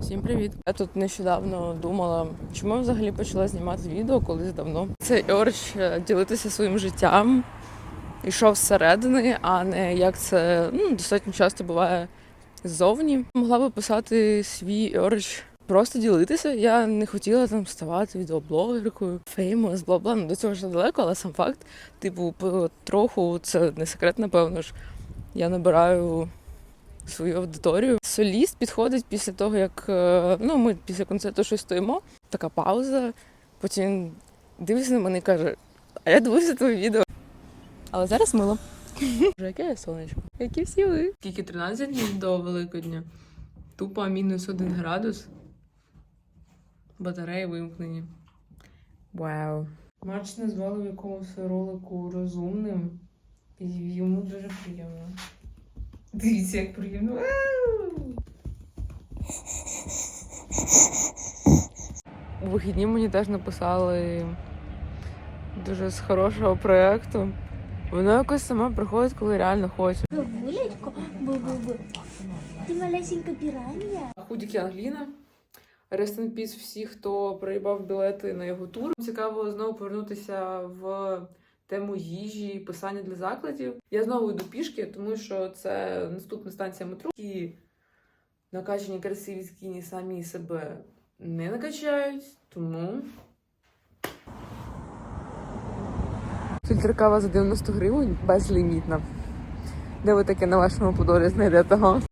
Всім привіт! Я тут нещодавно думала, чому я взагалі почала знімати відео колись давно. Це Орч ділитися своїм життям ішов зсередини, а не як це ну, достатньо часто буває ззовні. Могла би писати свій Орч. Просто ділитися. Я не хотіла там ставати відеоблогеркою, феймос, бла бла. Ну, до цього ж далеко, але сам факт, типу, потроху, це не секрет, напевно ж. Я набираю свою аудиторію. Соліст підходить після того, як е, ну, ми після концерту щось стоїмо. Така пауза. Потім він дивиться на мене і каже: А я дивився твоє відео. Але зараз мило. Боже, Яке я сонечко? Які всі ви? Скільки 13 днів до Великодня. Тупо мінус один градус. Батареї вимкнені. Вау. Марч назвали в якомусь ролику розумним. І йому дуже приємно. Дивіться, як приємно. У вихідні мені теж написали дуже з хорошого проєкту. Воно якось саме приходить, коли реально хоче. Гулечко, бу-бу-бу. Ти малесенька піранія. Худіки Англіна. Rest in peace всі, хто проїбав білети на його тур. Цікаво знову повернутися в тему їжі, писання для закладів. Я знову йду пішки, тому що це наступна станція метро. І накачані красиві скіні самі себе не накачають, тому. Фільтр кава за 90 гривень безлімітна. Де ви таке на вашому подолі знайдете?